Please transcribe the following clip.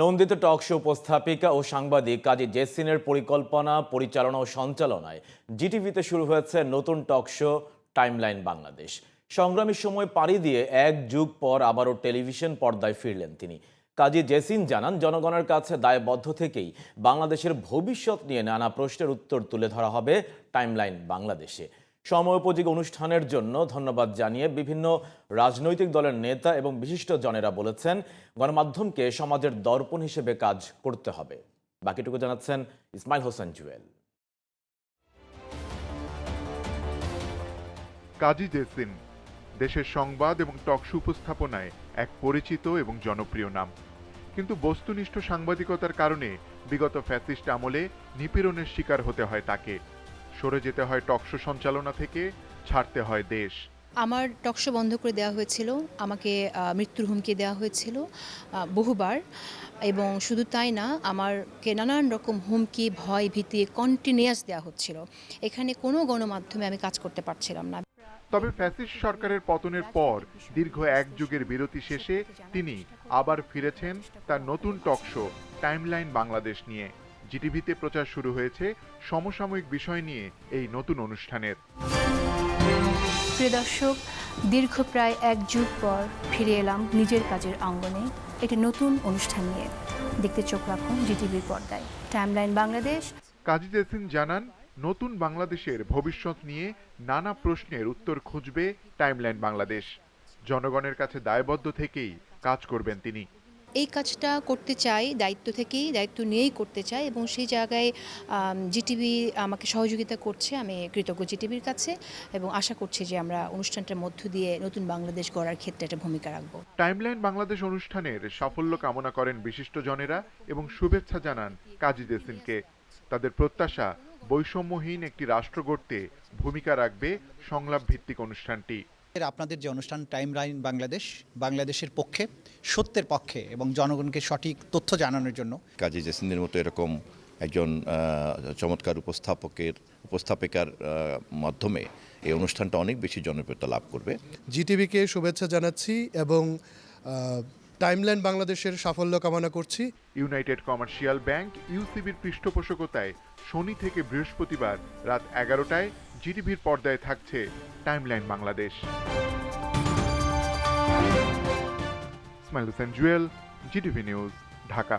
নন্দিত talk show উপস্থাপিকা ও সাংবাদিক কাজী জেসিনের পরিকল্পনা, পরিচালনা ও সঞ্চালনায় জিটিভিতে শুরু হয়েছে নতুন টক শো টাইমলাইন বাংলাদেশ। সংগ্রামী সময় পাড়ি দিয়ে এক যুগ পর আবারও টেলিভিশন পর্দায় ফিরলেন তিনি। কাজী জেসিন জানান, জনগণের কাছে দায়বদ্ধ থেকেই বাংলাদেশের ভবিষ্যৎ নিয়ে নানা প্রশ্নের উত্তর তুলে ধরা হবে টাইমলাইন বাংলাদেশে। সময়োপযোগী অনুষ্ঠানের জন্য ধন্যবাদ জানিয়ে বিভিন্ন রাজনৈতিক দলের নেতা এবং বিশিষ্ট জনেরা বলেছেন, গণমাধ্যমকে সমাজের দর্পণ হিসেবে কাজ করতে হবে। বাকিটুকু জানাচ্ছেন ইসমাইল হোসেন জুয়েল। কাজী জেসিন, দেশের সংবাদ এবং টকশো উপস্থাপনায় এক পরিচিত এবং জনপ্রিয় নাম। কিন্তু বস্তুনিষ্ঠ সাংবাদিকতার কারণে বিগত ফ্যাসিস্ট আমলে নিপীড়নের শিকার হতে হয় তাকে। সরে যেতে হয় টকশো সঞ্চালনা থেকে ছাড়তে হয় দেশ। আমার টকশো বন্ধ করে দেওয়া হয়েছিল আমাকে মৃত্যুর হুমকি দেওয়া হয়েছিল বহুবার। এবং শুধু তাই না আমারকে নানান রকম হুমকি ভয় ভীতি কন্টিনিউয়াস দেওয়া হচ্ছিল। এখানে কোনো গণমাধ্যমে আমি কাজ করতে পারছিলাম না। তবে ফ্যাসিস্ট সরকারের পতনের পর দীর্ঘ এক যুগের বিরতি শেষে তিনি আবার ফিরেছেন তার নতুন টকশো টাইমলাইন বাংলাদেশ নিয়ে। জিটিভিতে প্রচার শুরু হয়েছে সমসাময়িক বিষয় নিয়ে এই নতুন অনুষ্ঠানের। প্রিয় দর্শক দীর্ঘ প্রায় এক যুগ পর ফিরে এলাম নিজের কাজের অঙ্গনে একটি নতুন অনুষ্ঠান নিয়ে। দেখতে চোখ রাখুন জিটিভির পর্দায়। টাইমলাইন বাংলাদেশ। কাজী জেসিন জানান নতুন বাংলাদেশের ভবিষ্যৎ নিয়ে নানা প্রশ্নের উত্তর খুঁজবে টাইমলাইন বাংলাদেশ। জনগণের কাছে দায়বদ্ধ থেকেই কাজ করবেন তিনি। এই কাজটা করতে চাই, দায়িত্ব থেকেই, দায়িত্ব নিয়েই করতে চাই এবং সেই জায়গায় জিটিভি আমাকে সহযোগিতা করছে, আমি কৃতজ্ঞ জিটিভির কাছে এবং আশা করছি যে আমরা অনুষ্ঠানটার মধ্য দিয়ে নতুন বাংলাদেশ গড়ার ক্ষেত্রে একটা ভূমিকা রাখব। টাইমলাইন বাংলাদেশ অনুষ্ঠানের সাফল্য কামনা করেন বিশিষ্ট জনেরা এবং শুভেচ্ছা জানান কাজী জেসিনকে। তাদের প্রত্যাশা, বৈষম্যহীন একটি রাষ্ট্র গড়তে ভূমিকা রাখবে সংলাপ ভিত্তিক অনুষ্ঠানটি। আপনাদের যে অনুষ্ঠান টাইম লাইন বাংলাদেশ বাংলাদেশের পক্ষে সত্যের পক্ষে এবং জনগণকে সঠিক তথ্য জানানোর জন্য। কাজী জেসিনের মতো এরকম একজন চমৎকার উপস্থাপকের উপস্থাপিকার মাধ্যমে এই অনুষ্ঠানটা অনেক বেশি জনপ্রিয়তা লাভ করবে। জিটিভিকে শুভেচ্ছা জানাচ্ছি এবং টাইমলাইন বাংলাদেশের সাফল্য কামনা করছি। ইউনাইটেড কমার্শিয়াল ব্যাংক ইউসিবির পৃষ্ঠপোষকতায় শনি থেকে বৃহস্পতিবার রাত এগারোটায় জিটিভির পর্দায় থাকছে timeline Bangladesh Ismail Hossain Jewel GTV news Dhaka